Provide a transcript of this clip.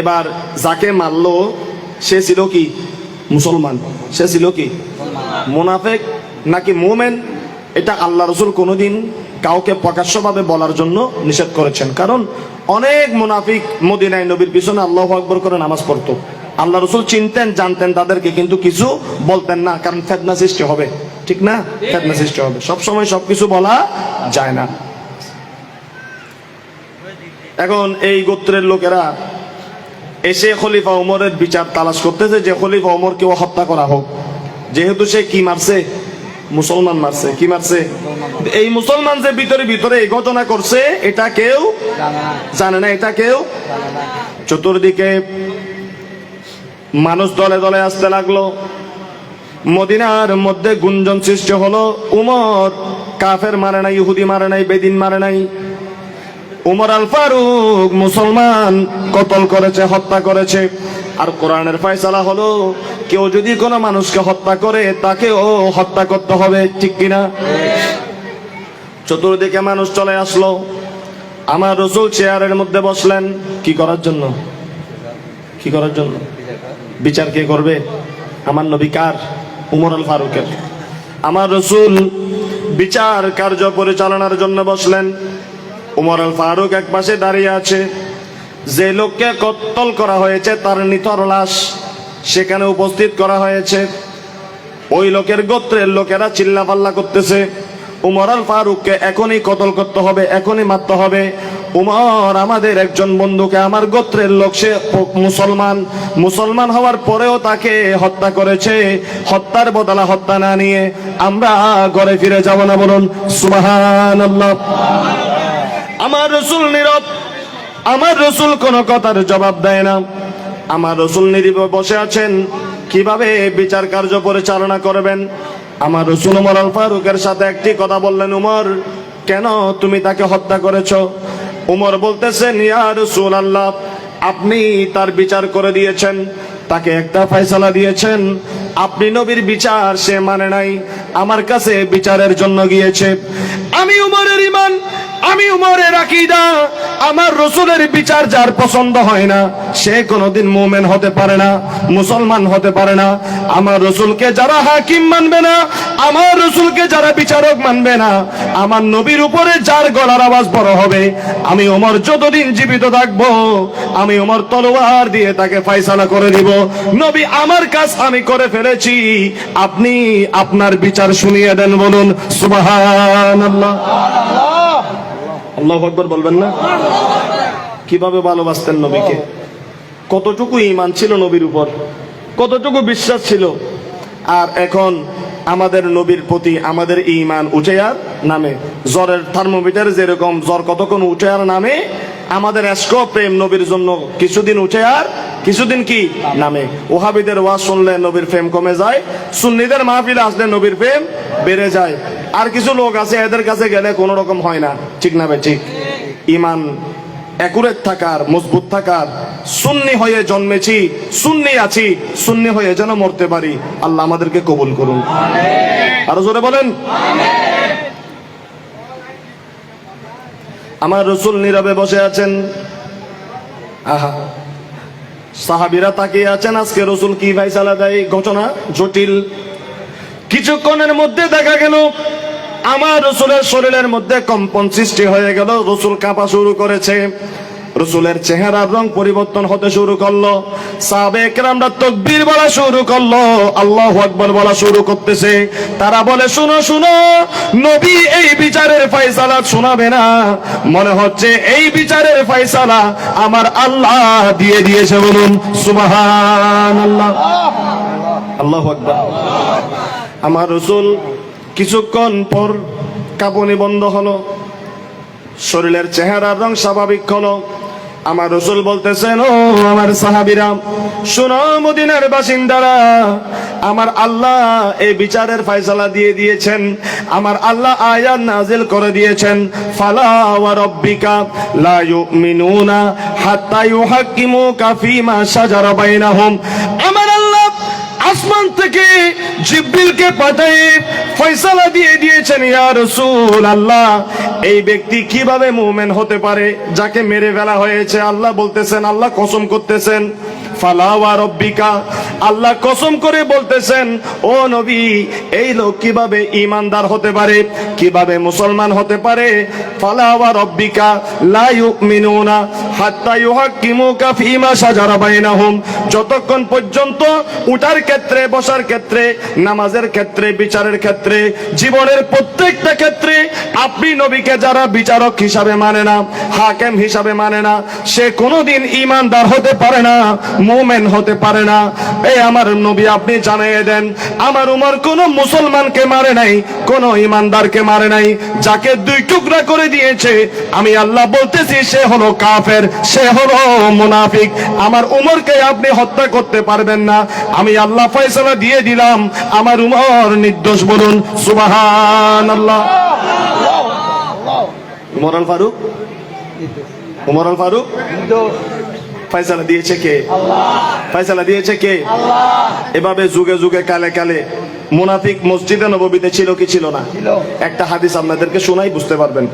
এবার যাকে মারলো, সে ছিল কি? মুসলমান। সে ছিল কি? মোনাফেক নাকি মোমেন? এটা আল্লাহ রসুল কোনোদিন কাউকে প্রকাশ্যভাবে বলার জন্য নিষেধ করেছেন। কারণ অনেক মুনাফিক মদিনায় নবীর পিছনে আল্লাহ আকবর করে নামাজ পড়তো। আল্লাহ রসুল চিনতেন, জানতেন তাদেরকে, কিন্তু কিছু বলতেন না, কারণ ফেতনা সৃষ্টি হবে। ঠিক না? ফেতনা সৃষ্টি হবে। সবসময় সবকিছু বলা যায় না। এখন এই গোত্রের লোকেরা এসে খলিফা ওমরের বিচার তালাশ করতেছে যে খলিফা ওমরকেও হত্যা করা হোক। যেহেতু সে কি মারছে? মুসলমান মারছে। কি মারছে? এই মুসলমান যে ভিতরে ভিতরে এই ঘটনা করছে, এটা কেউ জানে না, এটা কেউ চতুর্দিকে মানুষ দলে দলে আসতে লাগল। মদিনার মধ্যে গুঞ্জন সৃষ্টি হলো। উমর কাফের মারে নাই, ইহুদি মারে নাই, বেদিন মারে নাই। উমর আল ফারুক মুসলমান, কতল করেছে, হত্যা করেছে। আর কোরআনের ফয়সালা হলো, কেউ যদি কোনো মানুষকে হত্যা করে, তাকেও হত্যা করতে হবে, ঠিক কিনা? চতুর্দিকে মানুষ চলে আসলো। আমার রসুল চেয়ারের মধ্যে বসলেন। কি করার জন্য? কি করার জন্য? বিচার কে করবে? আমার নবী কার? উমর আল ফারুকের। আমার রসুল বিচার কার্য পরিচালনার জন্য বসলেন। উমর আল ফারুক এক পাশে দাঁড়িয়ে আছে। যে লোককে কত্তল করা হয়েছে তার নিথর লাশ সেখানে উপস্থিত করা হয়েছে। ওই লোকের গোত্রের লোকেরা চিল্লাপাল্লা করতেছে। উমর আল ফারুককে এখনই কতল করতে হবে, এখনই মারতে হবে। উমর আমাদের একজন বন্ধুকে, আমার গোত্রের লোক, সে মুসলমান। মুসলমান হওয়ার পরেও তাকে হত্যা করেছে। হত্যার বদলা হত্যা না নিয়ে আমরা ঘরে ফিরে যাব না বলুন সুবাহান আমার রসুল নীরব। আমার রসুল কোনো কথার জবাব দেয় না। আমার রসুল নীরবে বসে আছেন। কীভাবে বিচার কার্য পরিচালনা করবেন? আমার রসুল উমর আল ফারুকের সাথে একটি কথা বললেন, উমর, কেন তুমি তাকে হত্যা করেছ? উমর বলতেছেন, ইয়া রসুল আল্লাহ আপনি তার বিচার করে দিয়েছেন। তাকে একটা ফয়সালা দিয়েছেন। আপনি নবীর বিচার সে মানে নাই। আমার কাছে বিচারের জন্য গিয়েছে। আমি উমরের ইমান আমি উমরের আকিদা। আমার রসুলের বিচার যার পছন্দ হয় না, সে কোনোদিন মোমেন হতে পারে না, মুসলমান হতে পারে না। আমার রসুলকে যারা হাকিম মানবে না, আমার রসুলকে যারা বিচারক মানবে না, আমার নবীর উপরে যার গলার আওয়াজ বড় হবে, আমি ওমর যতদিন জীবিত থাকব, আমি ওমর তলোয়ার দিয়ে তাকে ফাইসালা করে দিব নবী, আমার কাজ আমি করে ফেলেছি। আপনি আপনার বিচার শুনিয়ে দেন বলুন সুবাহান আল্লাহ আল্লাহ আকবর বলবেন না? কীভাবে ভালোবাসতেন নবীকে? কতটুকু ইমান ছিল নবীর উপর? কতটুকু বিশ্বাস ছিল? আর এখন আমাদের নবীর প্রতি আমাদের ইমান উঠে আর নামে। জ্বরের থার্মোমিটার যেরকম, জ্বর কতক্ষণ উঠে আর নামে? আমাদের এসকো প্রেম নবীর জন্য কিছুদিন উঠে আর কিছুদিন কি নামে। ওহাবিদের ওয়াজ শুনলে নবীর প্রেম কমে যায়, সুন্নিদের মাহফিলে আসলে নবীর প্রেম বেড়ে যায়। আর কিছু লোক আছে, এদের কাছে গেলে কোনো রকম হয় না। ঠিক না ভাই, ঠিক? ইমান একুরেট থাকার, মজবুত থাকার, সুন্নি হয়ে জন্মেছি, সুন্নি আছি, সুন্নি হয়ে যেন মরতে পারি, আল্লাহ আমাদেরকে কবুল করুন। আরও জোরে বলেন? আমার রসুল নীরবে বসে আছেন। আহা, সাহাবিরা তাকিয়ে আছেন, আজকে রসুল কি চালা দেয়? ঘটনা জটিল। কিছুক্ষণের মধ্যে দেখা গেল, আমার রসুলের শরীরের মধ্যে কম্পন সৃষ্টি হয়ে গেল, রসুল কাঁপা শুরু করেছে। রসুলের চেহারার রং পরিবর্তন হতে শুরু করল। রামরা তকবীর বলা শুরু করল। আল্লাহ আকবর বলা শুরু করতেছে। তারা বলে, শুনো শুনো, নবী এই বিচারের ফয়সালা শোনাবে না। মনে হচ্ছে এই বিচারের ফয়সালা আমার আল্লাহ দিয়ে দিয়েছে বলুন সুবহান আল্লাহ আল্লাহ আকবর। আমার রসুল কিছুক্ষণ পর কাঁপুনি বন্ধ হলো। শরীরের চেহারার রং স্বাভাবিক হলো। আমার রসুল বলতেছেন, ও আমার সাহাবিরাম শোনো মদিনার বাসিন্দারা, আমার আল্লাহ এই বিচারের ফয়সালা দিয়ে দিয়েছেন, আমার আল্লাহ আয়াত নাজিল করে দিয়েছেন, ফালা ওয়া রাব্বিকা লা ইউমিনুনা হাত্তা ইউহাক্কিমুকা ফীমা শাজারা বাইনাহুম। আমার থেকে জিব্রিলকে পাঠাই ফয়সালা দিয়ে দিয়েছেন, ইয়া রাসূল আল্লাহ এই ব্যক্তি কীভাবে মুমিন হতে পারে? যাকে মেরে ফেলা হয়েছে, আল্লাহ বলতেছেন, আল্লাহ কসম করতেছেন ফালাওয়া রব্বিকা। আল্লাহ কসম করে বলতেছেন, ও নবী, এই লোক কীভাবে ইমানদার হতে পারে? কীভাবে মুসলমান হতে পারে? ফালাওয়া রব্বিকা, লা ইউমিনুনা হাত্তা ইউহাক্কিমুকা ফিমা শাজারা বাইনাহুম। যতক্ষণ পর্যন্ত উঠার ক্ষেত্রে বসার ক্ষেত্রে, নামাজের ক্ষেত্রে, বিচারের ক্ষেত্রে, জীবনের প্রত্যেকটা ক্ষেত্রে আপনি নবীকে যারা বিচারক হিসাবে মানে না, হাকেম হিসাবে মানে না, সে কোনোদিন ইমানদার হতে পারে না, মুমেন হতে পারে না। এই আমার নবী, আপনি জানিয়ে দেন, আমার উমর কোন মুসলমানকে মারে নাই, কোন ইমানদারকে মারে নাই, যাকে দুই টুকরা করে দিয়েছে, আমি আল্লাহ বলতেছি, সে হলো কাফের, সে হলো মুনাফিক। আমার উমরকে আপনি হত্যা করতে পারবেন না, আমি আল্লাহ ফয়সালা দিয়ে দিলাম। আমার উমর নির্দোষ বলুন সুবাহান আল্লাহ উমর আল ফারুক? উমর আল ফারুক? ফয়সালা দিয়েছে কে? ফয়সালা দিয়েছে কে? এভাবে যুগে যুগে কালে কালে মুনাফিক মসজিদে নববীতে ছিল কি ছিল না? একটা হাদিস আপনাদেরকে শোনাই বুঝতে পারবেন।